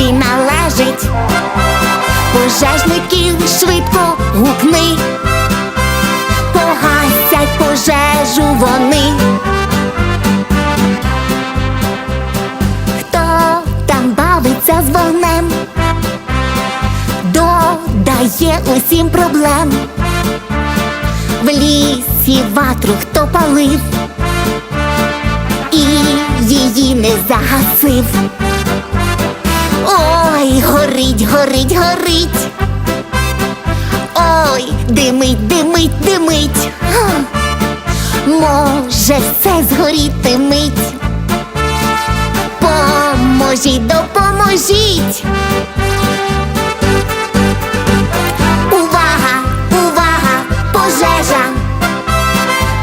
Покликати належить. Пожежників швидко гукни. Погасять пожежу вони. Хто там бавиться з вогнем? Додає усім проблем. В лісі ватру хто палив і її не загасив. Горить, горить, горить. Ой, димить, димить, димить. Може, все згоріти мить. Поможіть, допоможіть. Увага, увага, пожежа.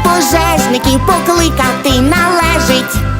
Пожежників покликати належить.